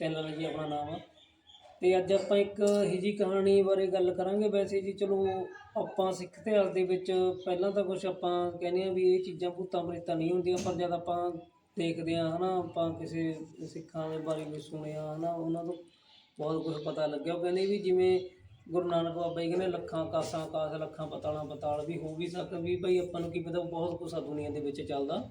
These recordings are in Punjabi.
ਚੈਨਲ ਹੈ ਜੀ, ਆਪਣਾ ਨਾਮ। ਆ ਤੇ ਅੱਜ ਆਪਾਂ ਇੱਕ ਇਹੋ ਜਿਹੀ ਕਹਾਣੀ ਬਾਰੇ ਗੱਲ ਕਰਾਂਗੇ। ਵੈਸੇ ਜੀ, ਚਲੋ ਆਪਾਂ ਸਿੱਖ ਇਤਿਹਾਸ ਦੇ ਵਿੱਚ ਪਹਿਲਾਂ ਤਾਂ ਕੁਝ ਆਪਾਂ ਕਹਿੰਦੇ ਆ ਵੀ ਇਹ ਚੀਜ਼ਾਂ ਭੂਤਾਂ ਪ੍ਰੇਤਾਂ ਨਹੀਂ ਹੁੰਦੀਆਂ, ਪਰ ਜਦ ਆਪਾਂ ਦੇਖਦੇ ਆ ਹਨਾ, ਆਪਾਂ ਕਿਸੇ ਸਿੱਖਾਂ ਦੇ ਬਾਰੇ ਵੀ ਸੁਣਿਆ, ਹਨਾ, ਉਹਨਾਂ ਤੋਂ ਬਹੁਤ ਕੁਝ ਪਤਾ ਲੱਗਿਆ। ਉਹ ਕਹਿੰਦੇ ਵੀ ਜਿਵੇਂ ਗੁਰੂ ਨਾਨਕ ਬਾਬਾ ਜੀ ਕਹਿੰਦੇ, ਲੱਖਾਂ, ਕਾਸਾਂ, ਕਾਸ, ਲੱਖਾਂ, ਪਤਾਲਾਂ, ਪਤਾਲ ਵੀ ਹੋ ਵੀ ਸਕਦਾ ਵੀ ਭਾਈ ਆਪਾਂ ਨੂੰ ਕੀ ਪਤਾ ਬਹੁਤ ਕੁਛ ਆ ਦੁਨੀਆ ਦੇ ਵਿੱਚ ਚੱਲਦਾ।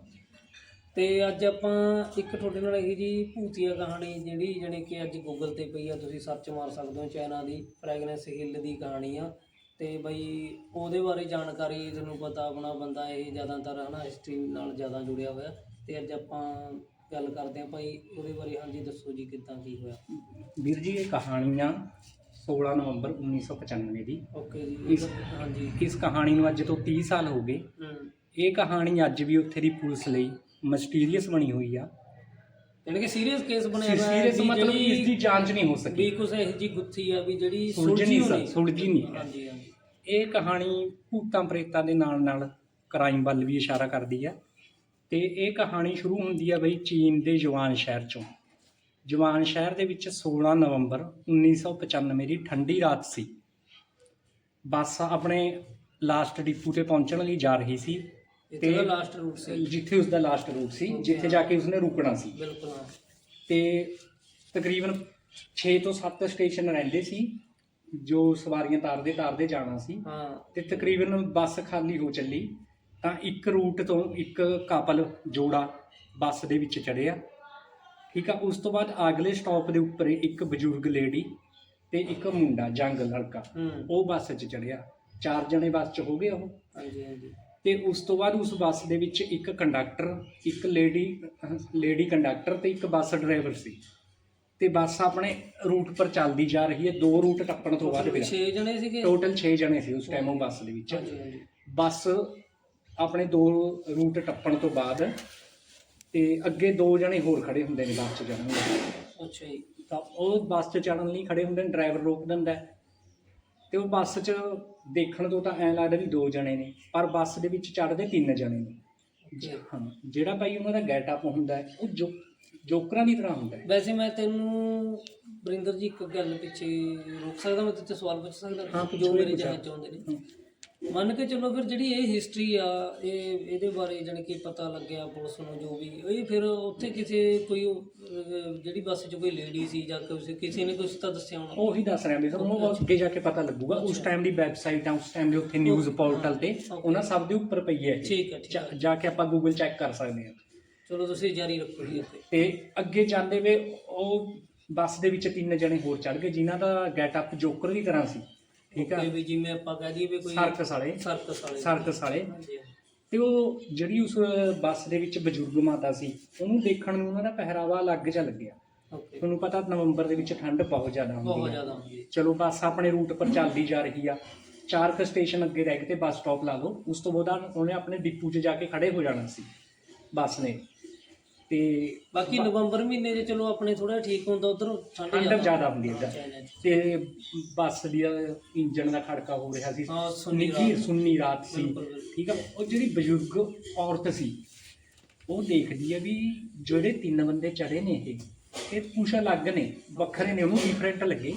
ਤੇ ਅੱਜ ਆਪਾਂ ਇੱਕ ਤੁਹਾਡੇ ਨਾਲ ਇਹ ਜੀ ਭੂਤੀਆ ਕਹਾਣੀ ਜਿਹੜੀ ਜਾਣੀ ਕਿ ਅੱਜ ਗੂਗਲ ਤੇ ਪਈ ਆ ਤੁਸੀਂ ਸਰਚ ਮਾਰ ਸਕਦੇ ਹੋ ਚਾਈਨਾ ਦੀ ਫ੍ਰੈਗਨੈਂਸ ਹਿੱਲ ਦੀ ਕਹਾਣੀ ਆ। ਤੇ ਬਈ ਉਹਦੇ ਬਾਰੇ ਜਾਣਕਾਰੀ ਤੁਹਾਨੂੰ ਪਤਾ ਆਪਣਾ ਬੰਦਾ ਇਹ ਜ਼ਿਆਦਾਤਰ ਹਨਾ ਹਿਸਟਰੀ ਨਾਲ ਜ਼ਿਆਦਾ ਜੁੜਿਆ ਹੋਇਆ। ਤੇ ਅੱਜ ਆਪਾਂ ਗੱਲ ਕਰਦੇ ਹਾਂ ਭਾਈ ਉਹਦੇ ਬਾਰੇ। ਹਾਂਜੀ ਦੱਸੋ ਜੀ ਕਿੱਦਾਂ ਕੀ ਹੋਇਆ? ਵੀਰ ਜੀ ਇਹ ਕਹਾਣੀ ਆ 16 ਨਵੰਬਰ 1995 ਦੀ। ਓਕੇ ਜੀ ਇਸ- ਹਾਂਜੀ। ਇਸ ਕਹਾਣੀ ਨੂੰ ਅੱਜ ਤੋਂ 30 ਸਾਲ ਹੋ ਗਏ। ਹੂੰ। ਇਹ ਕਹਾਣੀ ਅੱਜ ਵੀ ਉੱਥੇ ਦੀ ਪੁਲਿਸ ਲਈ ਮਸਟੀਰੀਅਸ ਬਣੀ ਹੋਈ ਆ। ਯਾਨੀ ਕਿ ਸੀਰੀਅਸ ਕੇਸ ਬਣਿਆ ਹੋਇਆ ਹੈ ਸੀਰੀਅਸ ਵੀ ਮਤਲਬ ਜਿਹੜੀ- ਇਸ ਦੀ ਜਾਂਚ ਨਹੀਂ ਹੋ ਸਕੀ। ਵੀ ਕੁਛ ਇਹੋ ਜੀ ਗੁੱਥੀ ਆ ਵੀ ਜਿਹੜੀ ਸੁਲਝ ਸੁਲਝੀ ਨਹੀਂ ਹੋਣੀ। ਸੁਲਝੀ ਨਹੀਂ। ਹੈ। ਹਾਂਜੀ ਹਾਂਜੀ। ਇਹ ਕਹਾਣੀ ਭੂਤਾਂ ਪ੍ਰੇਤਾਂ ਦੇ ਨਾਲ ਨਾਲ ਕ੍ਰਾਈਮ ਵੱਲ ਵੀ ਇਸ਼ਾਰਾ ਕਰਦੀ ਹੈ ਤੇ ਇਹ ਕਹਾਣੀ ਸ਼ੁਰੂ ਹੁੰਦੀ ਹੈ ਬਈ ਚੀਨ ਦੇ ਜਵਾਨ ਸ਼ਹਿਰ ਚੋਂ। ਜਵਾਨ ਸ਼ਹਿਰ ਦੇ ਵਿੱਚ 16 ਨਵੰਬਰ 1995 ਦੀ ਠੰਡੀ ਰਾਤ ਸੀ। ਬੱਸ ਆਪਣੇ ਲਾਸਟ ਡਿਪੂ ਤੇ ਪਹੁੰਚਣ ਲਈ ਜਾ ਰਹੀ ਸੀ। ਇੱਥੇ ਦਾ ਤੇ- ਲਾਸਟ ਰੂਟ ਸੀ। ਜਿੱਥੇ ਉਸ ਦਾ ਲਾਸਟ ਰੂਟ ਸੀ ਜਿੱਥੇ ਜਾ ਕੇ ਉਸਨੇ ਰੁਕਣਾ ਸੀ। ਬਿਲਕੁਲ ਹਾਂ। ਤੇ ਤਕਰੀਬਨ 6 ਤੋਂ 7 ਸਟੇਸ਼ਨ ਰਹਿੰਦੇ ਸੀ ਜੋ ਸਵਾਰੀਆਂ ਤਾਰਦੇ ਤਾਰਦੇ ਜਾਣਾ ਸੀ। ਹਾਂ। ਤੇ ਤਕਰੀਬਨ ਬੱਸ ਖਾਲੀ ਹੋ ਚੱਲੀ ਤਾਂ ਇੱਕ ਰੂਟ ਤੋਂ ਇੱਕ ਕਪਲ ਜੋੜਾ ਬੱਸ ਦੇ ਵਿੱਚ ਚੜਿਆ ਠੀਕ ਆ ਉਸ ਤੋਂ ਬਾਅਦ ਅਗਲੇ ਸਟਾਪ ਦੇ ਉੱਪਰ ਇੱਕ ਬਜ਼ੁਰਗ ਲੇਡੀ ਤੇ ਇੱਕ ਮੁੰਡਾ ਜੰਗ ਲੜਕਾ। ਹੂੰ। ਉਹ ਬੱਸ 'ਚ ਚੜਿਆ ਚਾਰ ਜਣੇ ਬੱਸ 'ਚ ਹੋ ਗਏ ਉਹ। ਹਾਂਜੀ ਹਾਂਜੀ। ਤੇ ਉਸ ਤੋਂ ਬਾਅਦ ਉਸ ਬੱਸ ਦੇ ਵਿੱਚ ਇੱਕ ਕੰਡਕਟਰ ਇੱਕ ਲੇਡੀ ਲੇਡੀ ਕੰਡਕਟਰ ਤੇ ਇੱਕ ਬੱਸ ਡਰਾਈਵਰ ਸੀ। ਤੇ ਬੱਸ ਆਪਣੇ ਰੂਟ ਪਰ ਚੱਲਦੀ ਜਾ ਰਹੀ ਹੈ। ਦੋ ਰੂਟ ਟੱਪਣ ਤੋਂ ਬਾਅਦ ਫਿਰ 6 ਜਣੇ ਸੀਗੇ? ਟੋਟਲ 6 ਜਣੇ ਸੀ ਉਸ ਟਾਈਮ ਉਹ ਬੱਸ ਦੇ ਵਿੱਚ। ਬੱਸ ਆਪਣੇ ਦੋ ਰੂਟ ਟੱਪਣ ਤੋਂ ਬਾਅਦ ਤੇ ਅੱਗੇ ਦੋ ਜਣੇ ਹੋਰ ਖੜੇ ਹੁੰਦੇ ਨੇ ਬੱਸ 'ਚ ਚੜ੍ਹਨ ਲਈ। ਅੱਛਾ ਜੀ। ਤਾਂ ਉਹ ਬੱਸ 'ਚ ਚੜ੍ਹਨ ਲਈ ਖੜੇ ਹੁੰਦੇ ਨੇ। ਡਰਾਈਵਰ ਰੋਕ ਦਿੰਦਾ। ਤੇ ਉਹ ਬੱਸ 'ਚ ਦੇਖਣ ਤੋਂ ਤਾਂ ਐਂ ਲੱਗਦਾ ਵੀ ਦੋ ਜਣੇ ਨੇ ਪਰ ਬੱਸ ਦੇ ਵਿੱਚ ਚੜ੍ਹਦੇ ਤਿੰਨ ਜਣੇ ਨੇ. ਹਾਂ ਜਿਹੜਾ ਭਾਈ ਉਹਨਾਂ ਦਾ ਗੈਟ ਅਪ ਹੁੰਦਾ ਹੈ ਉਹ ਜੋ ਜੋਕਰਾਂ ਦੀ ਤਰ੍ਹਾਂ ਹੁੰਦਾ ਹੈ ਵੈਸੇ ਮੈਂ ਤੈਨੂੰ ਬਰਿੰਦਰ ਜੀ ਇੱਕ ਗੱਲ ਪਿੱਛੇ ਰੋਕ ਸਕਦਾ ਮੈਂ ਤੇ ਸਵਾਲ ਪੁੱਛ ਸਕਦਾ ਹਾਂ, ਜੋ ਮੇਰੇ। ਜਹਨ ਚ ਨੇ ਮੰਨ ਕੇ ਚੱਲੋ ਫਿਰ ਜਿਹੜੀ ਇਹ ਹਿਸਟਰੀ ਆ ਇਹ ਇਹਦੇ ਬਾਰੇ ਜਾਣੀ ਕਿ ਪਤਾ ਲੱਗਿਆ ਪੁਲਿਸ ਨੂੰ ਜੋ ਵੀ ਇਹ ਫਿਰ ਉੱਥੇ ਕਿਸੇ ਕੋਈ ਉਹ, ਅਹ, ਜਿਹੜੀ ਬੱਸ 'ਚ ਕੋਈ ਲੇਡੀ ਸੀ ਜਾਂ ਕਿਸੇ ਕਿਸੇ ਨੇ ਕੁਝ ਤਾਂ ਦੱਸਿਆ ਹੋਣਾ? ਉਹੀ ਦੱਸ ਰਿਹਾ ਵੀ ਤੁਹਾਨੂੰ ਉਹ ਅੱਗੇ ਜਾ ਕੇ ਪਤਾ ਲੱਗੂਗਾ। ਉਸ ਟਾਈਮ ਦੀ ਵੈਬਸਾਈਟ ਆ ਉਸ ਟਾਈਮ ਦੇ ਉੱਥੇ ਨਿਊਜ਼ ਪੋਰਟਲ ਤੇ ਉਹਨਾਂ ਸਭ ਦੇ ਉੱਪਰ ਪਈ ਹੈ। ਠੀਕ ਹੈ ਠੀਕ ਜਾ- ਹੈ। ਜਾ ਕੇ ਆਪਾਂ ਗੂਗਲ ਚੈੱਕ ਕਰ ਸਕਦੇ ਹਾਂ। ਚਲੋ ਤੁਸੀਂ ਜਾਰੀ ਰੱਖੋ ਜੀ ਇੱਥੇ। ਤੇ ਅੱਗੇ ਜਾਂਦੇ ਵੇ ਉਹ ਬੱਸ ਦੇ ਵਿੱਚ ਤਿੰਨ ਜਣੇ ਹੋਰ ਚੜ ਗਏ ਜਿਨ੍ਹਾਂ ਦਾ ਗੈਟ ਅਪ ਜੋਕਰ ਦੀ ਤਰ੍ਹਾਂ ਸੀ। ਠੀਕ ਆ? ਵੀ ਜਿਵੇਂ ਆਪਾਂ ਕਹਿ ਦਈਏ ਵੀ ਕੋਈ ਸਰਕਸ ਵਾਲੇ ਸਰਕਸ ਵਾਲੇ ਸਰਕਸ ਵਾਲੇ ਹਾਂਜੀ। ਤੇ ਉਹ ਜਿਹੜੀ ਉਸ ਬੱਸ ਦੇ ਵਿੱਚ ਬਜ਼ੁਰਗ ਮਾਤਾ ਸੀ ਉਹਨੂੰ ਦੇਖਣ ਨੂੰ ਉਹਨਾਂ ਦਾ ਪਹਿਰਾਵਾ ਅਲੱਗ ਜਿਹਾ ਲੱਗਿਆ। ਓਕੇ ਤੁਹਾਨੂੰ ਪਤਾ ਨਵੰਬਰ ਦੇ ਵਿੱਚ ਠੰਡ ਬਹੁਤ ਜ਼ਿਆਦਾ ਬਹੁਤ ਹੁੰਦੀ ਹੈ ਜ਼ਿਆਦਾ ਹੁੰਦੀ ਹੈ। ਚਲੋ ਬੱਸ ਆਪਣੇ ਰੂਟ ਪਰ ਚੱਲਦੀ ਜਾ ਰਹੀ ਆ। ਚਾਰ ਕੁ ਸਟੇਸ਼ਨ ਅੱਗੇ ਰਹਿ ਗਏ ਤੇ ਬੱਸ ਸਟਾਪ ਲਾ ਲਓ। ਉਸ ਤੋਂ ਬਾਅਦ ਉਹਨੇ ਆਪਣੇ ਡਿਪੂ 'ਚ ਜਾ ਕੇ ਖੜੇ ਹੋ ਜਾਣਾ ਸੀ ਬੱਸ ਨੇ। ਤੇ ਬਾਕੀ ਨਵੰਬਰ ਮਹੀਨੇ 'ਚ ਚਲੋ ਆਪਣੇ ਥੋੜਾ ਠੀਕ ਹੁੰਦਾ ਉਧਰ ਠੰਡ ਠੰਡ ਜ਼ਿਆਦਾ ਹੁੰਦੀ ਹੈ। 'ਚ। ਤੇ ਬੱਸ ਦੀ ਇੰਜਨ ਦਾ ਖੜਕਾ ਹੋ ਰਿਹਾ ਸੀ। ਹਾਂ, ਸੁੰਨੀ ਨਿੱਘੀ ਰਾਤ। ਸੁੰਨੀ ਰਾਤ ਸੀ। ਬਿਲਕੁਲ, ਬਿਲਕੁਲ। ਠੀਕ ਆ ਉਹ ਜਿਹੜੀ ਬਜ਼ੁਰਗ ਔਰਤ ਸੀ ਉਹ ਦੇਖਦੀ ਹੈ ਵੀ ਜਿਹੜੇ ਤਿੰਨ ਬੰਦੇ ਚੜੇ ਨੇ ਇਹ ਇਹ ਕੁਛ ਅਲੱਗ ਨੇ ਵੱਖਰੇ ਨੇ ਉਹਨੂੰ ਡਿਫਰੈਂਟ ਲੱਗੇ।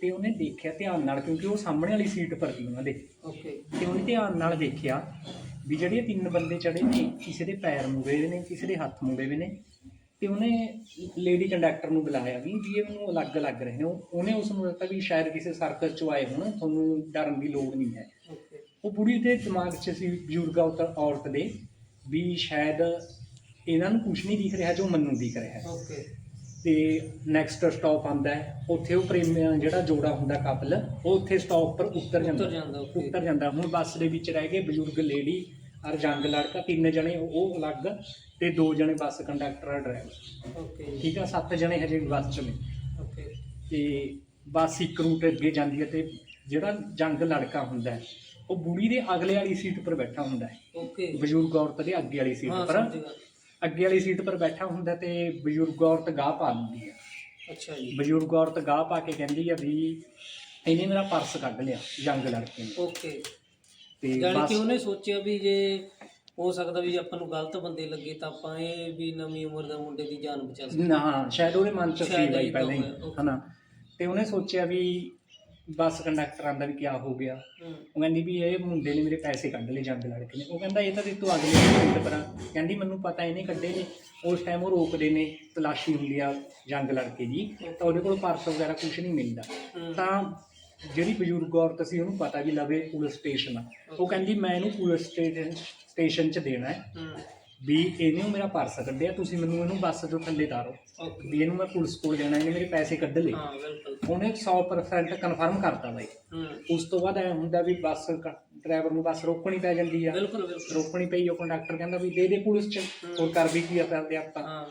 ਤੇ ਉਹਨੇ ਦੇਖਿਆ ਧਿਆਨ ਨਾਲ ਕਿਉਂਕਿ ਉਹ ਸਾਹਮਣੇ ਵਾਲੀ ਸੀਟ ਪਰ ਸੀ ਉਹਨਾਂ ਦੇ। ਓਕੇ। ਤੇ ਉਹਨੇ ਧਿਆਨ ਨਾਲ ਦੇਖਿਆ ਵੀ ਜਿਹੜੇ ਇਹ ਤਿੰਨ ਬੰਦੇ ਚੜੇ ਨੇ ਕਿਸੇ ਦੇ ਪੈਰ ਮੁੜੇ ਹੋਏ ਨੇ ਕਿਸੇ ਦੇ ਹੱਥ ਮੁੜੇ ਹੋਏ ਨੇ ਤੇ ਉਹਨੇ ਲੇਡੀ ਕੰਡਕਟਰ ਨੂੰ ਬੁਲਾਇਆ ਵੀ ਵੀ ਇਹ ਮੈਨੂੰ ਅਲੱਗ ਲੱਗ ਰਹੇ ਨੇ। ਉਹ- ਉਹਨੇ ਉਸ ਨੂੰ ਦਿੱਤਾ ਵੀ ਸ਼ਾਇਦ ਕਿਸੇ ਸਰਕਸ ਚੋਂ ਆਏ ਹੋਣ ਤੁਹਾਨੂੰ ਡਰਨ ਦੀ ਲੋੜ ਨਹੀਂ ਹੈ। ਉਹ ਬੁੜੀ ਦੇ ਦਿਮਾਗ 'ਚ ਸੀ ਬਜ਼ੁਰਗ ਔਰਤ ਔਰਤ ਦੇ ਵੀ ਸ਼ਾਇਦ ਇਹਨਾਂ ਨੂੰ ਕੁਝ ਨਹੀਂ ਦਿਖ ਰਿਹਾ ਜੋ ਮੈਨੂੰ ਦਿਖ ਰਿਹਾ। ਹੈ ਓਕੇ ਤੇ ਨੈਕਸਟ ਸਟਾਪ ਆਂਦਾ ਹੈ। ਉੱਥੇ ਉਹ ਪ੍ਰੇਮ ਜਿਹੜਾ ਜੋੜਾ ਹੁੰਦਾ ਕਪਲ ਉਹ ਉੱਥੇ ਸਟਾਪ ਪਰ ਉਤਰ ਜਾਂਦਾ। ਉੱਤਰ ਜਾਂਦਾ, okay। ਉਤਰ ਜਾਂਦਾ। ਹੁਣ ਬੱਸ ਦੇ ਵਿੱਚ ਰਹਿ ਗਏ ਬਜ਼ੁਰਗ ਲੇਡੀ ਔਰ ਜੰਗ ਲੜਕਾ ਤਿੰਨ ਜਣੇ ਉਹ ਅਲੱਗ ਤੇ ਦੋ ਜਣੇ ਬੱਸ ਕੰਡਕਟਰ ਡਰਾਈਵਰ ਓਕੇ ਠੀਕ ਆ? ਸੱਤ ਜਣੇ ਹਜੇ ਵੀ ਬੱਸ 'ਚ ਨੇ। ਓਕੇ ਤੇ ਬੱਸ ਇੱਕ ਰੂਟ ਅੱਗੇ ਜਾਂਦੀ ਹੈ ਤੇ ਜਿਹੜਾ ਜੰਗ ਲੜਕਾ ਹੁੰਦਾ ਉਹ ਬੁੜੀ ਦੇ ਅਗਲੇ ਵਾਲੀ ਸੀਟ ਪਰ ਬੈਠਾ ਹੁੰਦਾ ਹੈ। ਓਕੇ ਬਜ਼ੁਰਗ ਔਰਤ ਦੇ ਅੱਗੇ ਵਾਲੀ ਸੀਟ ਪਰ ਅੱਗੇ ਵਾਲੀ ਸੀਟ ਪਰ ਬੈਠਾ ਹੁੰਦਾ ਤੇ ਬਜ਼ੁਰਗ ਔਰਤ ਗਾਹ ਪਾ ਦਿੰਦੀ ਹੈ ਅੱਛਾ ਜੀ। ਬਜ਼ੁਰਗ ਔਰਤ ਗਾਹ ਪਾ ਕੇ ਕਹਿੰਦੀ ਆ ਵੀ ਇਹਨੇ ਮੇਰਾ ਪਰਸ ਕੱਢ ਲਿਆ ਜੰਗ ਲੜਕੇ ਨੇ। ਓਕੇ। ਤੇ ਬਸ ਕਿ ਉਹਨੇ ਸੋਚਿਆ ਵੀ ਜੇ ਹੋ ਸਕਦਾ ਵੀ ਆਪਾਂ ਨੂੰ ਗਲਤ ਬੰਦੇ ਲੱਗੇ ਤਾਂ ਆਪਾਂ ਇਹ ਵੀ ਨਵੀਂ ਉਮਰ ਦਾ ਮੁੰਡੇ ਦੀ ਜਾਨ ਬਚਾ ਸਕਦੇ ਨਾ ਸ਼ਾਇਦ ਉਹਦੇ ਮਨ ਚ ਸੀ ਸ਼ਾਇਦ ਬਾਈ ਇਹ ਪਹਿਲਾਂ ਤਾਂ ਹੀ ਹੋਇਆ, ਹਨਾ। ਤੇ ਉਹਨੇ ਸੋਚਿਆ ਵੀ ਬੱਸ ਕੰਡਕਟਰਾਂ ਦਾ ਵੀ ਕੀ ਹੋ ਗਿਆ। ਉਹ ਕਹਿੰਦੀ ਵੀ ਇਹ ਮੁੰਡੇ ਨੇ ਮੇਰੇ ਪੈਸੇ ਕੱਢ ਲਏ ਜੰਗ ਲੜਕੇ ਨੇ। ਉਹ ਕਹਿੰਦਾ ਇਹ ਤਾਂ ਤੂੰ ਅਗਲੇ ਮਿੰਟ ਪਰ। ਕਹਿੰਦੀ ਮੈਨੂੰ ਪਤਾ ਇਹਨੇ ਕੱਢੇ ਨੇ। ਉਸ ਟਾਈਮ ਉਹ ਰੋਕਦੇ ਨੇ ਤਲਾਸ਼ੀ ਹੁੰਦੀ ਆ ਜੰਗ ਲੜਕੇ ਦੀ। ਤਾਂ ਉਹਦੇ ਕੋਲ ਪਰਸ ਵਗੈਰਾ ਕੁਝ ਨਹੀਂ ਮਿਲਦਾ। ਤਾਂ ਜਿਹੜੀ ਬਜ਼ੁਰਗ ਔਰਤ ਸੀ ਉਹਨੂੰ ਪਤਾ ਵੀ ਲਵੇ ਪੁਲਿਸ ਸਟੇਸ਼ਨ ਆ। ਉਹ ਕਹਿੰਦੀ ਮੈਂ ਇਹਨੂੰ ਪੁਲਿਸ ਸਟੇਸ਼ਨ 'ਚ ਦੇਣਾ ਹੂੰ। ਵੀ ਇਹਨੇ ਮੇਰਾ ਪਰਸ ਕੱਢਿਆ ਤੁਸੀਂ ਮੈਨੂੰ ਇਹਨੂੰ ਬੱਸ ਤੋਂ ਥੱਲੇ ਤਾਰੋ ਵੀ ਇਹਨੂੰ ਮੈਂ ਪੁਲਿਸ ਕੋਲ ਦੇਣਾ ਇਹਨੇ ਮੇਰੇ ਪੈਸੇ ਕੱਢ ਲਏ। ਹਾਂ ਬਿਲਕੁਲ। ਉਹਨੇ 100% ਕਨਫਰਮ ਕਰਤਾ ਬਾਈ। ਹੂੰ। ਉਸ ਤੋਂ ਬਾਅਦ ਐ ਹੁੰਦਾ ਵੀ ਬੱਸ ਡਰਾਈਵਰ ਨੂੰ ਬੱਸ ਰੋਕਣੀ ਪੈ ਜਾਂਦੀ ਆ। ਬਿਲਕੁਲ ਬਿਲਕੁਲ। ਰੋਕਣੀ ਪਈ ਉਹ ਕੰਡਕਟਰ ਕਹਿੰਦਾ ਵੀ ਦੇ ਦੇ ਪੁਲਿਸ ਚ। ਹੋਰ ਕਰ ਵੀ ਕੀ ਆ ਕਰਦੇ ਆਪਾਂ। ਹਾਂ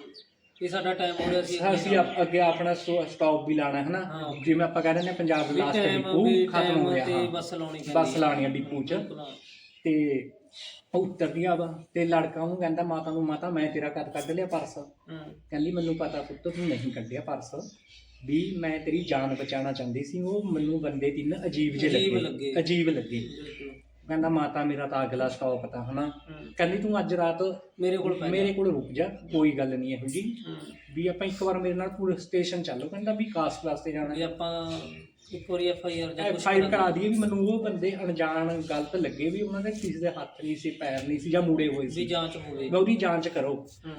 ਇਹ ਸਾਡਾ ਟਾਈਮ ਹੋ ਰਿਹਾ ਸੀ। ਅਸੀਂ ਅੱਗੇ ਆਪਣਾ ਸਟਾਪ ਵੀ ਲਾਣਾ ਹੈ ਨਾ। ਜਿਵੇਂ ਆਪਾਂ ਕਹਿੰਦੇ ਨੇ ਪੰਜਾਬ ਵੀ ਲਾਸਟ ਡਿਪੂ ਖਤਮ ਹੋ ਗਿਆ ਹਾਂ ਬੱਸ ਲਾਉਣੀ ਬੱਸ। ਲਾਣੀ ਆ। ਡਿਪੂ ਚ। ਤੇ ਉਹ ਉਤਰਦੀ ਆ ਵਾ ਤੇ ਲੜਕਾ ਉਹਨੂੰ ਕਹਿੰਦਾ ਮਾਤਾ ਨੂੰ ਮਾਤਾ ਮੈਂ ਤੇਰਾ ਕਦ ਕੱਢ ਲਿਆ ਪਰਸ। ਹੂੰ। ਕਹਿੰਦੀ ਮੈਨੂੰ ਪਤਾ ਪੁੱਤ ਤੂੰ ਨਹੀਂ ਕੱਢਿਆ ਪਰਸ। ਵੀ ਮੈਂ ਤੇਰੀ ਜਾਨ ਬਚਾਉਣਾ ਚਾਹੁੰਦੀ ਸੀ ਉਹ ਮੈਨੂੰ ਬੰਦੇ ਤਿੰਨ ਅਜੀਬ ਜਿਹੇ ਲੱਗੇ। ਅਜੀਬ ਲੱਗੇ। ਕਹਿੰਦਾ ਮਾਤਾ ਮੇਰਾ ਤਾਂ ਅਗਲਾ ਸਟਾਪ ਤਾਂ ਹਨਾ। ਕਹਿੰਦੀ ਤੂੰ ਅੱਜ ਰਾਤ ਮੇਰੇ ਕੋਲ ਮੇਰੇ ਕੋਲ ਰੁਕ ਜਾ ਕੋਈ ਗੱਲ ਨਹੀਂ ਇਹੋ ਜੀ ਵੀ ਆਪਾਂ ਇੱਕ ਵਾਰ ਮੇਰੇ ਨਾਲ ਪੁਲਿਸ ਸਟੇਸ਼ਨ ਚੱਲੋ। ਕਹਿੰਦਾ ਵੀ ਕਾਸਟ ਵਾਸਤੇ ਜਾਣਾ। ਵੀ ਆਪਾਂ ਇੱਕ ਵਾਰੀ ਐਫ ਆਈ ਆਰ ਜਾਂ ਕੁਛ ਫਾਈਲ ਕਰਾ ਦਈਏ ਵੀ ਮੈਨੂੰ ਉਹ ਬੰਦੇ ਅਣਜਾਣ ਗਲਤ ਲੱਗੇ ਵੀ ਉਹਨਾਂ ਦੇ ਕਿਸੇ ਦੇ ਹੱਥ ਨਹੀਂ ਸੀ ਪੈਰ ਨਹੀਂ ਸੀ ਜਾਂ ਮੁੜੇ ਹੋਏ ਵੀ ਸੀ। ਜਾਂਚ ਹੋਵੇ। ਉਹਦੀ ਜਾਂਚ ਕਰੋ। ਹੂੰ।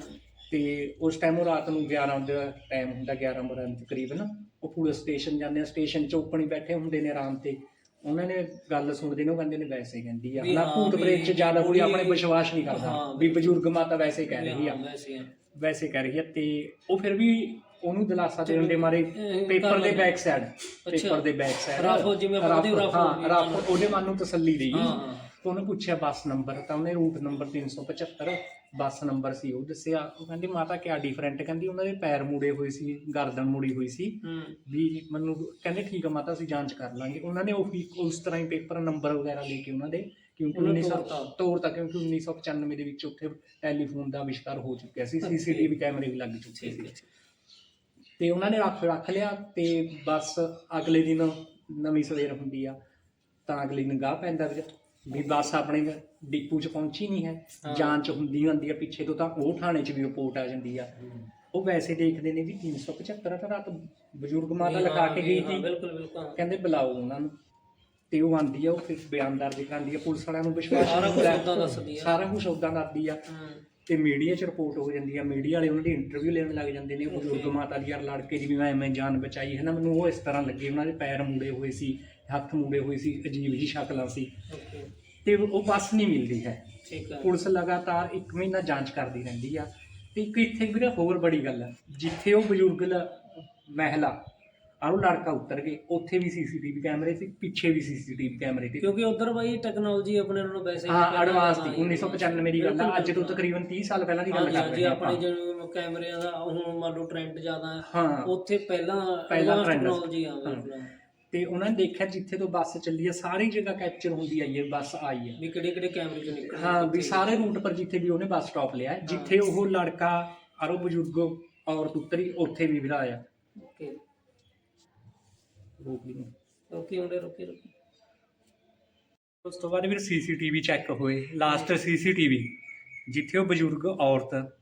ਤੇ ਉਸ ਟਾਈਮ ਉਹ ਰਾਤ ਨੂੰ 11 ਦਾ ਟਾਈਮ ਹੁੰਦਾ 11 12 ਦੇ ਤਕਰੀਬਨ ਉਹ ਪੁਲਿਸ ਸਟੇਸ਼ਨ ਜਾਂਦੇ ਆ ਸਟੇਸ਼ਨ ਚ ਉੱਪਰ ਹੀ ਬੈਠੇ ਹੁੰਦੇ ਨੇ ਆਰਾਮ ਤੇ। ਉਹਨਾਂ ਨੇ ਗੱਲ ਸੁਣਦੇ ਨੇ ਉਹ ਕਹਿੰਦੇ ਨੇ ਵੈਸੇ ਹੀ ਕਹਿੰਦੀ ਆ। ਵੀ ਨਾ ਹਾਂ ਭੂਤ ਵੀ ਪ੍ਰੇਤ ਚ ਜ਼ਿਆਦਾ ਕੋਈ ਆਪਣੇ ਵਿਸ਼ਵਾਸ ਨਹੀਂ ਕਰਦਾ ਹਾਂ, ਵੀ ਬਜ਼ੁਰਗ ਮਾਤਾ ਵੈਸੇ ਕਹਿ ਰਹੀ ਆ। ਹਾਂ, ਵੈਸੇ ਆ। ਵੈਸੇ ਕਹਿ ਰਹੀ ਆ ਤੇ ਉਹ ਫਿਰ ਵੀ ਉਹਨੂੰ ਦਿਲਾਸਾ ਦੇਣ ਦੇ ਮਾਰੇ ਪੇਪਰ ਦੇ। Back side paper. ਦੇ ਬੈਕ ਸਾਈਡ ਰਫ ਜਿਵੇਂ ਉਹਦੀ ਰਫ ਹਾਂ। ਰਫ ਉਹਦੇ ਮਨ ਨੂੰ ਤਸੱਲੀ ਦੇਈ। ਹਾਂ ਹਾਂ। ਤਾਂ ਉਹਨੇ ਪੁੱਛਿਆ ਬੱਸ ਨੰਬਰ ਤਾਂ ਉਹਨੇ ਰੂਟ ਨੰਬਰ 375 ਬੱਸ ਨੰਬਰ ਸੀ ਉਹ ਦੱਸਿਆ। ਉਹ ਕਹਿੰਦੀ ਮਾਤਾ ਕਿਆ ਡਿਫਰੈਂਟ ਕਹਿੰਦੀ ਉਹਨਾਂ ਦੇ ਪੈਰ ਮੁੜੇ ਹੋਏ ਸੀ ਗਰਦਨ ਮੁੜੀ ਹੋਈ ਸੀ। ਵੀ ਮੈਨੂੰ ਕਹਿੰਦੇ ਠੀਕ ਆ ਮਾਤਾ ਅਸੀਂ ਜਾਂਚ ਕਰ ਲਾਂਗੇ। ਉਹਨਾਂ ਨੇ ਉਹ ਵੀ ਉਸ ਤਰ੍ਹਾਂ ਹੀ ਪੇਪਰ ਨੰਬਰ ਵਗੈਰਾ ਲੈ ਕੇ ਉਹਨਾਂ ਦੇ ਕਿਉਂਕਿ ਉਹਨਾਂ 1900 ਤੋਰਤਾ। ਤੋੜਤਾ ਕਿਉਂਕਿ 1995 ਦੇ ਵਿੱਚ ਉੱਥੇ ਟੈਲੀਫੋਨ ਦਾ ਆਵਿਸ਼ਕਾਰ ਹੋ ਚੁੱਕਿਆ ਸੀ ਸੀਸੀਟੀਵੀ ਕੈਮਰੇ ਵੀ ਲੱਗ ਚੁੱਕੇ ਸੀ। ਤੇ ਉਹਨਾਂ ਨੇ ਰੱਖ ਰੱਖ ਲਿਆ ਤੇ ਬਸ ਅਗਲੇ ਦਿਨ ਨਵੀਂ ਸਵੇਰ ਹੁੰਦੀ ਆ ਤਾਂ ਅਗਲੇ ਦਿਨ ਗਾਹ ਪੈਂਦਾ ਵੀਰ ਵੀ ਬੱਸ ਆਪਣੇ ਡਿਪੂ 'ਚ ਪਹੁੰਚੀ ਨਹੀਂ ਹੈ। ਜਾਂਚ ਹੁੰਦੀ ਹੁੰਦੀ ਆ ਪਿੱਛੇ ਤੋਂ ਤਾਂ ਉਹ ਥਾਣੇ 'ਚ ਵੀ ਰਿਪੋਰਟ ਆ ਜਾਂਦੀ ਆ। ਉਹ ਵੈਸੇ ਦੇਖਦੇ ਨੇ ਵੀ 375 ਤਾਂ ਰਾਤ ਬਜ਼ੁਰਗ ਮਾਤਾ ਵੀ ਲਗਾ ਕੇ ਵੀ ਗਈ ਸੀ। ਬਿਲਕੁਲ ਬਿਲਕੁਲ। ਕਹਿੰਦੇ ਬੁਲਾਓ ਉਹਨਾਂ ਨੂੰ। ਤੇ ਉਹ ਆਂਦੀ ਆ ਉਹ ਫਿਰ ਬਿਆਨਦਾਰ ਦਿਖਾਉਂਦੀ ਆ ਪੁਲਿਸ ਵਾਲਿਆਂ ਨੂੰ ਵਿਸ਼ਵਾਸ ਸਾਰਾ ਕੁਝ। ਉਦਾਂ ਦੱਸਦੀ ਆ। ਸਾਰਾ ਕੁਝ ਉਦਾਂ ਦੱਸਦੀ ਆ। ਤੇ ਮੀਡੀਆ 'ਚ ਰਿਪੋਰਟ ਹੋ ਜਾਂਦੀ ਆ ਮੀਡੀਆ ਵਾਲੇ ਉਹਨਾਂ ਦੀ ਇੰਟਰਵਿਊ ਲੈਣ ਲੱਗ ਜਾਂਦੇ ਨੇ ਬਜ਼ੁਰਗ ਮਾਤਾ ਦੀ ਯਾਰ ਲੜਕੇ ਦੀ ਵੀ ਮੈਂ ਮੈਂ ਜਾਨ ਬਚਾਈ ਹੈ ਨਾ ਮੈਨੂੰ ਉਹ ਇਸ ਤਰ੍ਹਾਂ ਲੱਗੇ ਉਹਨਾਂ ਦੇ ਪੈਰ ਮੁੜੇ ਹੋਏ ਸੀ ਹੱਥ ਮੁੜੇ ਹੋਏ ਸੀ ਅਜੀਬ ਜੀ ਸ਼ਕਲਾਂ ਸੀ। ਤੇ ਉਹ ਬੱਸ ਨਹੀਂ ਮਿਲਦੀ ਹੈ। ਹੈ ਪੁਲਿਸ ਲਗਾਤਾਰ ਇੱਕ ਮਹੀਨਾ ਜਾਂਚ ਕਰਦੀ ਰਹਿੰਦੀ ਆ। ਤੇ ਇੱਕ ਇੱਥੇ ਵੀਰੇ ਹੋਰ ਬੜੀ ਗੱਲ ਆ ਜਿੱਥੇ ਉਹ ਬਜ਼ੁਰਗ ਮਹਿਲਾ ਆਹ ਉਹ ਲੜਕਾ ਉਤਰ ਗਏ ਉੱਥੇ ਵੀ ਸੀਸੀਟੀਵੀ ਕੈਮਰੇ ਸੀ ਪਿੱਛੇ ਵੀ ਸੀਸੀਟੀਵੀ ਕੈਮਰੇ ਤੇ ਕਿਉਂਕਿ ਉਧਰ ਬਾਈ ਟੈਕਨੋਲੋਜੀ ਆਪਣੇ ਨਾਲੋਂ ਵੈਸੇ ਹਾਂ ਐਡਵਾਂਸ ਹਾਂ, 1995 ਦੀ ਗੱਲ ਆ ਅੱਜ ਤੋਂ। ਤਕਰੀਬਨ 30 ਸਾਲ ਪਹਿਲਾਂ ਦੀ ਗੱਲ ਕਰ ਰਹੇ ਆਪਣੇ ਆਪਾਂ। ਜਿਵੇਂ ਕੈਮਰਿਆਂ ਦਾ ਹੁਣ ਮੰਨ ਲਓ ਟ੍ਰੈਂਡ ਜ਼ਿਆਦਾ ਹੈ। ਹਾਂ। ਉੱਥੇ ਪਹਿਲਾਂ ਪਹਿਲਾਂ ਸੀ। ਟੈਕਨੋਲੋਜੀ ਆ ਬਿਲਕੁਲ ਤੇ ਉਹਨਾਂ ਨੇ ਦੇਖਿਆ ਜਿੱਥੇ ਤੋਂ ਬੱਸ ਚੱਲੀ ਆ ਸਾਰੀ ਜਗ੍ਹਾ ਕੈਪਚਰ ਹੁੰਦੀ ਆਈ ਹੈ ਬੱਸ ਆਈ ਹੈ ਵੀ ਕਿਹੜੇ ਕਿਹੜੇ ਕੈਮਰੇ ਚੋਂ ਨਿਕਲੇ ਹਾਂ ਵੀ ਸਾਰੇ ਰੂਟ ਪਰ ਜਿੱਥੇ ਵੀ ਉਹਨੇ ਬੱਸ ਸਟਾਪ ਲਿਆ ਜਿੱਥੇ ਉਹ ਲੜਕਾ ਆਰੋ ਬਜ਼ੁਰਗ ਔਰਤ ਉਤਰੀ ਉੱਥੇ ਵੀ ਵਿਰਾਇਆ ਓਕੇ ਰੋਕ ਲਈ ਓਕੇ ਹੁੰਦੇ ਰੁਕੇ ਰੁਕੇ। ਉਸ ਤੋਂ ਬਾਅਦ ਫਿਰ ਸੀਸੀਟੀਵੀ ਚੈੱਕ ਹੋਏ। ਲਾਸਟ ਸੀਸੀਟੀਵੀ ਜਿੱਥੇ ਉਹ ਬਜ਼ੁਰਗ ਔਰਤ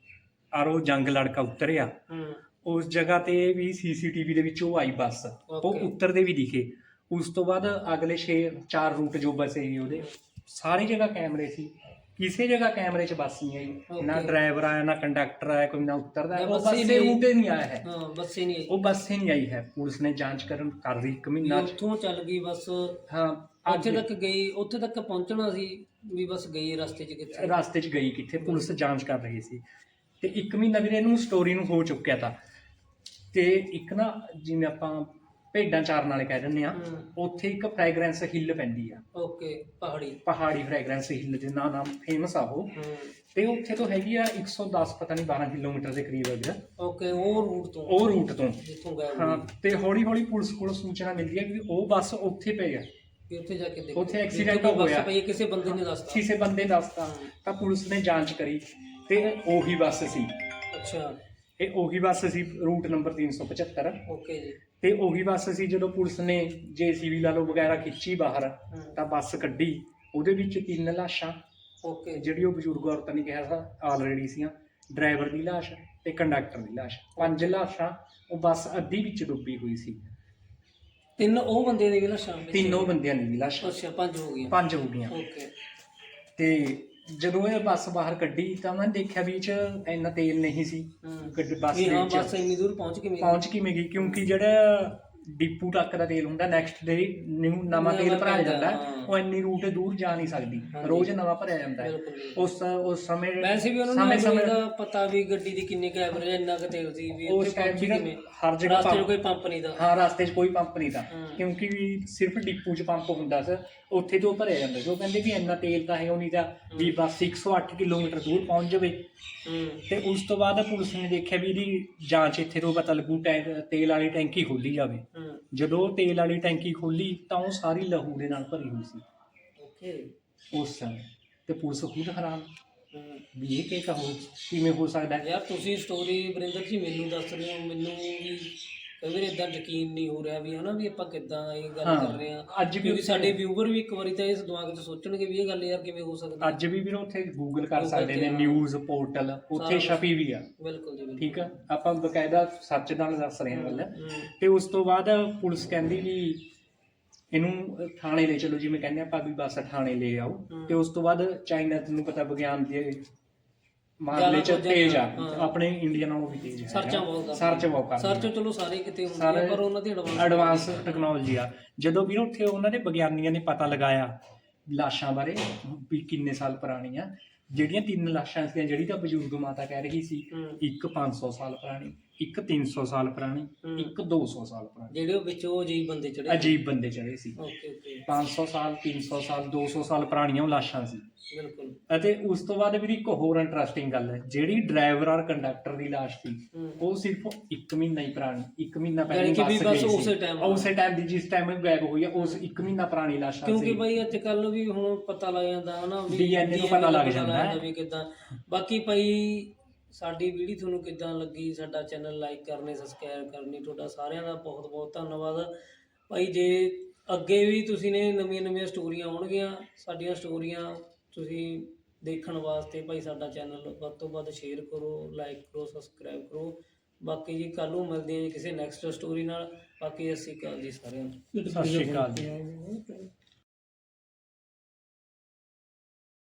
ਆਰੋ ਜੰਗ ਲੜਕਾ ਉਤਰਿਆ ਹੂੰ। ਉਸ ਜਗ੍ਹਾ ਤੇ ਵੀ ਸੀਸੀਟੀਵੀ ਦੇ ਵਿੱਚ ਉਹ ਆਈ ਬੱਸ। ਉਹ. ਉੱਤਰਦੇ ਵੀ ਦਿਖੇ। ਉਸ ਤੋਂ ਬਾਅਦ ਅਗਲੇ 6 ਚਾਰ ਰੂਟ ਜੋ ਬਸੇ ਉਹਦੇ ਸਾਰੀ ਜਗ੍ਹਾ ਕੈਮਰੇ ਸੀ। ਕਿਸੇ ਜਗ੍ਹਾ ਕੈਮਰੇ 'ਚ ਬੱਸ ਨਹੀਂ ਆਈ। Okay. ਨਾ ਡਰਾਈਵਰ ਆਇਆ ਨਾ ਕੰਡਕਟਰ ਆਇਆ ਕੋਈ ਨਾ ਉਤਰਦਾ ਨਾ ਉਹ ਬੱਸ ਹੀ ਬੱਸੇ ਨਹੀਂ ਹੀ ਨਹੀਂ ਆਇਆ ਹੈ। ਹਾਂ ਬੱਸੇ ਨਹੀਂ ਆਈ। ਉਹ ਬੱਸ ਹੀ ਨਹੀਂ ਆਈ ਹੈ। ਪੁਲਿਸ ਨੇ ਜਾਂਚ ਕਰਨ ਕਰ ਰਹੀ ਇੱਕ ਮਹੀਨਾ ਉੱਥੋਂ ਚੱਲ ਗਈ ਬਸ। ਹਾਂ ਉੱਥੇ ਅੱਜ। ਤੱਕ ਗਈ ਉੱਥੇ ਤੱਕ ਪਹੁੰਚਣਾ ਸੀ ਵੀ ਬਸ ਗਈ ਰਸਤੇ 'ਚ ਕਿੱਥੇ। ਰਸਤੇ 'ਚ ਗਈ ਕਿੱਥੇ ਪੁਲਿਸ ਜਾਂਚ ਕਰ ਰਹੀ ਸੀ। ਤੇ ਇੱਕ ਮਹੀਨਾ ਵੀਰੇ ਇਹਨੂੰ ਸਟੋਰੀ ਨੂੰ ਹੋ ਚੁੱਕਿਆ ਤਾਂ। ਤੇ ਇੱਕ ਨਾ ਜਿਵੇਂ ਆਪਾਂ ਭੇਡਾਂ ਚਾਰਨ ਵਾਲੇ ਕਹਿ ਦਿੰਦੇ ਆ। ਹੂੰ। ਉੱਥੇ ਇੱਕ ਫ੍ਰੈਗਰੈਂਸ ਹਿੱਲ ਪੈਂਦੀ ਆ। ਓਕੇ ਪਹਾੜੀ। ਪਹਾੜੀ ਫ੍ਰੈਗਰੈਂਸ ਹਿੱਲ ਦੇ ਨਾਂ ਨਾਮ ਫੇਮਸ ਆ ਉਹ। ਹੂੰ। ਤੇ ਉੱਥੇ ਤੋਂ ਹੈਗੀ ਆ 110 ਪਤਾ ਨਹੀਂ 12 ਕਿਲੋਮੀਟਰ ਦੇ ਕਰੀਬ ਹੈਗਾ ਓਕੇ ਉਹ ਰੂਟ ਤੋਂ। ਉਹ ਰੂਟ ਤੋਂ। ਜਿੱਥੋਂ ਗਏ ਹਾਂ ਤੇ ਹੌਲੀ ਹੌਲੀ ਪੁਲਿਸ ਕੋਲ ਸੂਚਨਾ ਮਿਲਦੀ ਹੈ ਕਿ ਉਹ ਬੱਸ ਉੱਥੇ ਪਈ ਆ। ਉੱਥੇ ਜਾ ਕੇ ਦੇਖੋ। ਉੱਥੇ accident। ਪਈ ਹੈ, ਕਿਸੇ ਬੰਦੇ ਨੇ ਦੱਸਤਾ। ਕਿਸੇ ਬੰਦੇ ਦੱਸਤਾ। ਤਾਂ ਪੁਲਿਸ ਨੇ ਜਾਂਚ ਕਰੀ ਤੇ ਉਹੀ ਬੱਸ ਸੀ। ਅੱਛਾ। ਇਹ ਉਹੀ ਬੱਸ ਸੀ ਰੂਟ ਨੰਬਰ 375 ਓਕੇ ਜੀ। ਤੇ ਉਹੀ ਬੱਸ ਸੀ ਜਦੋਂ ਪੁਲਿਸ ਨੇ ਜੀਸੀਬੀ ਲਾ ਲਓ ਵਗੈਰਾ ਖਿੱਚੀ ਬਾਹਰ ਤਾਂ ਬੱਸ ਕੱਢੀ। ਉਹਦੇ ਵਿੱਚ ਤਿੰਨ ਲਾਸ਼ਾਂ। ਓਕੇ। ਜਿਹੜੀ ਉਹ ਬਜ਼ੁਰਗ ਔਰਤਾਂ ਨੇ ਕਿਹਾ ਸੀ ਆਲਰੇਡੀ ਸੀਆਂ। ਡਰਾਈਵਰ ਦੀ ਲਾਸ਼ ਤੇ ਕੰਡਕਟਰ ਦੀ ਲਾਸ਼। ਪੰਜ ਲਾਸ਼ਾਂ ਉਹ ਬੱਸ ਅੱਧੀ ਵਿੱਚ ਡੁੱਬੀ ਹੋਈ ਸੀ। ਤਿੰਨ ਉਹ ਬੰਦੇ ਦੇ ਲਾਸ਼ਾਂ? ਤਿੰਨੋਂ ਬੰਦਿਆਂ ਦੀ ਲਾਸ਼। ਅੱਛਾ ਪੰਜ ਹੋ ਗਈਆਂ। ਪੰਜ ਹੋ ਗਈਆਂ। ਓਕੇ। ਤੇ ਜਦੋਂ ਇਹ ਬੱਸ ਬਾਹਰ ਕੱਢੀ ਤਾਂ ਮੈਂ ਦੇਖਿਆ ਵੀ ਇਹ ਚ ਇੰਨਾ ਤੇਲ ਨਹੀਂ ਸੀ। ਗੱਡੀ ਬੱਸ ਵੀ ਦੇ ਹਾਂ ਵਿੱਚ। ਬੱਸ ਇੰਨੀ ਦੂਰ ਪਹੁੰਚ ਕਿਵੇਂ ਗਈ? ਪਹੁੰਚ ਕਿਵੇਂ ਗਈ? ਕਿਉਂਕਿ ਜਿਹੜਾ ਡਿਪੂ ਤੱਕ ਦਾ ਤੇਲ ਹੁੰਦਾ ਨੈਕਸਟ ਡੇ ਨਿਊ ਨਵਾਂ ਤੇਲ ਭਰਾਇਆ ਜਾਂਦਾ ਹਾਂ। ਉਹ ਇੰਨੀ ਰੂਟ ਦੂਰ ਜਾ ਨਹੀਂ ਸਕਦੀ ਹਾਂਜੀ। ਰੋਜ਼ ਨਵਾਂ ਭਰਿਆ ਜਾਂਦਾ। ਹੈ ਬਿਲਕੁਲ ਬਿਲਕੁਲ। ਉਸ ਉਸ ਸਮੇਂ ਵੈਸੇ ਵੀ ਉਹਨਾਂ ਨੂੰ ਸਮੇਂ ਦਾ ਪਤਾ ਵੀ ਗੱਡੀ ਦੀ ਕਿੰਨੀ ਕੁ ਐਵਰੇਜ ਇੰਨਾ ਕੁ ਤੇਲ ਸੀ ਵੀ ਉਸ ਟਾਈਮ ਪਹੁੰਚੀ ਕਿਵੇਂ? ਹਰ ਜਗ੍ਹਾ ਰਸਤੇ 'ਚ ਕੋਈ ਪੰਪ ਨਹੀਂ ਦਾ ਹਾਂ ਰਸਤੇ 'ਚ ਕੋਈ ਪੰਪ ਨਹੀਂ ਤਾਂ। ਹਾਂ। ਕਿਉਂਕਿ ਸਿਰਫ ਡਿਪੂ 'ਚ ਪੰਪ ਹੁੰਦਾ ਸੀ ਉੱਥੇ ਤੋਂ ਭਰਿਆ ਜਾਂਦਾ ਸੀ। ਉਹ ਕਹਿੰਦੇ ਵੀ ਇੰਨਾ ਤੇਲ ਤਾਂ ਹੈ ਉਹ ਨਹੀਂ ਤਾਂ ਵੀ ਬਸ 108 ਕਿਲੋਮੀਟਰ ਦੂਰ ਪਹੁੰਚ ਜਾਵੇ। ਹੂੰ। ਤੇ ਉਸ ਤੋਂ ਬਾਅਦ ਪੁਲਿਸ ਨੇ ਦੇਖਿਆ ਵੀ ਇਹਦੀ ਜਾਂਚ ਇੱਥੇ ਤੋਂ ਪਤਾ ਲੱਗੂ ਤੇਲ ਵਾਲੀ ਟੈਂਕੀ ਖੋਲੀ ਜਾਵੇ। ਜਦੋਂ ਤੇਲ ਵਾਲੀ ਟੈਂਕੀ ਖੋਲੀ ਤਾਂ ਉਹ ਸਾਰੀ ਲਹੂ ਦੇ ਨਾਲ ਭਰੀ ਹੋਈ ਸੀ। ਓਕੇ ਉਸ ਸਮੇਂ ਤੇ ਪੁਲਿਸ ਖੁਦ ਹੈਰਾਨ। ਵੀ ਇਹ ਕੀ ਕਹੋ ਕਿਵੇਂ ਹੋ ਸਕਦਾ ਹੈ? ਯਾਰ ਤੁਸੀਂ ਸਟੋਰੀ ਵਰਿੰਦਰ ਜੀ ਮੈਨੂੰ ਦੱਸ ਰਹੇ ਹੋ ਮੈਨੂੰ ਵੀ ਵਾਰ ਇਦਾਂ ਯਕੀਨ ਨਹੀਂ ਹੋ ਰਿਹਾ ਵੀ ਹਨਾ ਵੀ ਆਪਾਂ ਕਿੱਦਾਂ ਇਹ ਗੱਲ ਹਾਂ, ਕਰ ਰਹੇ ਹਾਂ। ਅੱਜ ਵੀ ਕਿਉਂਕਿ ਸਾਡੇ ਵਿਊਵਰ ਵੀ ਇੱਕ ਵਾਰੀ ਤਾਂ ਇਸ ਦਿਮਾਗ 'ਚ ਸੋਚਣਗੇ ਵੀ ਇਹ ਗੱਲ ਯਾਰ ਕਿਵੇਂ ਹੋ ਸਕਦੀ। ਅੱਜ ਵੀ ਵੀਰੋ ਉੱਥੇ ਗੂਗਲ ਕਰ Google ਸਕਦੇ ਤੇ, ਨੇ ਹਾਂ। ਨਿਊਜ਼ ਪੋਰਟਲ ਉੱਥੇ ਸਾਰਾ ਛਪੀ ਵੀ ਆ। ਬਿਲਕੁਲ ਜੀ ਬਿਲਕੁਲ। ਠੀਕ ਆ? ਆਪਾਂ ਬਕਾਇਦਾ ਸੱਚ ਨਾਲ ਦੱਸ ਰਹੇ ਹਾਂ ਗੱਲ। ਤੇ ਉਸ ਤੋਂ ਬਾਅਦ ਪੁਲਿਸ ਕਹਿੰਦੀ ਵੀ ਇਹਨੂੰ ਥਾਣੇ ਲੈ ਚਲੋ ਜਿਵੇਂ ਕਹਿੰਦੇ ਆਪਾਂ ਵੀ ਬਸ ਥਾਣੇ ਲੈ ਆਓ। ਤੇ ਉਸ ਤੋਂ ਬਾਅਦ ਚਾਈਨਾ ਤੈਨੂੰ ਪਤਾ ਵਿਗਿਆਨ ਦੇ ਮਾਮਲੇ ਚ ਜ਼ਿਆਦਾ ਤੇਜ਼ ਆ। ਹਾਂ। ਆਪਣੇ ਇੰਡੀਆ ਨਾਲੋਂ ਵੀ ਤੇਜ਼ ਹੈ। ਸਰਚਾਂ ਬਹੁਤ ਕਰਦੇ ਸਰਚ ਬਹੁਤ ਕਰਦੇ ਸਰਚ ਚਲੋ ਸਾਰੇ ਕਿਤੇ ਹੁੰਦੇ ਸਾਰੇ ਆ ਪਰ ਉਹਨਾਂ ਦੀ ਐਡਵਾਂਸ ਐਡਵਾਂਸ ਟੈਕਨੋਲੋਜੀ ਆ। ਜਦੋਂ ਵੀ ਉੱਥੇ ਉਹਨਾਂ ਦੇ ਵਿਗਿਆਨੀਆਂ ਨੇ ਪਤਾ ਲਗਾਇਆ ਲਾਸ਼ਾਂ ਬਾਰੇ ਵੀ ਕਿੰਨੇ ਸਾਲ ਪੁਰਾਣੀਆਂ ਜਿਹੜੀਆਂ ਤਿੰਨ ਲਾਸ਼ਾਂ ਸੀ ਜਿਹੜੀ ਤਾਂ ਬਜ਼ੁਰਗ ਮਾਤਾ ਕਹਿ ਰਹੀ ਸੀ ਇੱਕ 500 ਸਾਲ ਪੁਰਾਣੀ। ਇੱਕ 300 ਸਾਲ ਪੁਰਾਣੀ। ਇੱਕ 200 ਸਾਲ ਪੁਰਾਣੀ। ਜਿਹੜੇ ਉਹ ਵਿੱਚ ਉਹ ਅਜੀਬ ਬੰਦੇ ਚੜੇ ਅਜੀਬ ਬੰਦੇ ਚੜੇ ਸੀ। Okay okay. 500 ਸਾਲ 300 ਸਾਲ 200 ਸਾਲ ਪੁਰਾਣੀਆਂ ਉਹ ਲਾਸ਼ਾਂ ਸੀ। ਬਿਲਕੁਲ। ਅਤੇ ਉਸ ਤੋਂ ਬਾਅਦ ਵੀ ਇੱਕ ਹੋਰ ਇੰਟਰਸਟਿੰਗ ਗੱਲ ਹੈ ਜਿਹੜੀ ਡਰਾਈਵਰ ਔਰ ਕੰਡਕਟਰ ਦੀ ਲਾਸ਼ ਸੀ ਉਹ ਸਿਰਫ 1 ਮਹੀਨਾ ਹੀ ਪੁਰਾਣੀ 1 ਮਹੀਨਾ ਪਹਿਲਾਂ ਕਿ ਵੀ ਬੱਸ ਬਸ ਗਈ ਸੀ। ਉਸੇ time ਉਸੇ ਟਾਈਮ ਦੀ ਜਿਸ ਟਾਈਮ ਗਾਇਬ ਹੋਈ ਹੈ ਉਸ 1 ਮਹੀਨਾ ਪੁਰਾਣੀ ਲਾਸ਼ਾਂ ਕਿਉਂਕਿ ਸੀ। ਭਾਈ ਅੱਜ ਕੱਲ ਵੀ ਹੁਣ ਪਤਾ ਲੱਗ ਜਾਂਦਾ ਹਨਾ ਵੀ DNA ਨੂੰ ਪਤਾ ਲੱਗ ਜਾਂਦਾ ਹੈ। ਵੀ ਕਿਦਾਂ। ਬਾਕੀ ਭਾਈ ਸਾਡੀ ਵੀਡੀਓ ਤੁਹਾਨੂੰ ਕਿੱਦਾਂ ਲੱਗੀ? ਸਾਡਾ ਚੈਨਲ ਲਾਈਕ ਕਰਨੇ ਸਬਸਕ੍ਰਾਈਬ ਕਰਨੀ, ਤੁਹਾਡਾ ਸਾਰਿਆਂ ਦਾ ਬਹੁਤ ਬਹੁਤ ਧੰਨਵਾਦ। ਭਾਈ, ਜੇ ਅੱਗੇ ਵੀ ਤੁਸੀਂ ਨੇ ਨਵੀਆਂ ਨਵੀਆਂ ਸਟੋਰੀਆਂ ਆਉਣਗੀਆਂ, ਸਾਡੀਆਂ ਸਟੋਰੀਆਂ ਤੁਸੀਂ ਦੇਖਣ ਵਾਸਤੇ ਭਾਈ, ਸਾਡਾ ਚੈਨਲ ਵੱਧ ਤੋਂ ਵੱਧ ਸ਼ੇਅਰ ਕਰੋ ਲਾਈਕ ਕਰੋ ਸਬਸਕ੍ਰਾਈਬ ਕਰੋ। ਬਾਕੀ ਜੀ ਕੱਲ ਨੂੰ ਮਿਲਦੇ ਹਾਂ ਜੀ ਕਿਸੇ ਨੈਕਸਟ ਸਟੋਰੀ ਨਾਲ। ਬਾਕੀ ਅਸੀਂ ਅਕਾਲ ਜੀ ਸਾਰਿਆਂ ਨੂੰ। ਸਤਿ ਸ਼੍ਰੀ ਅਕਾਲ ਜੀ।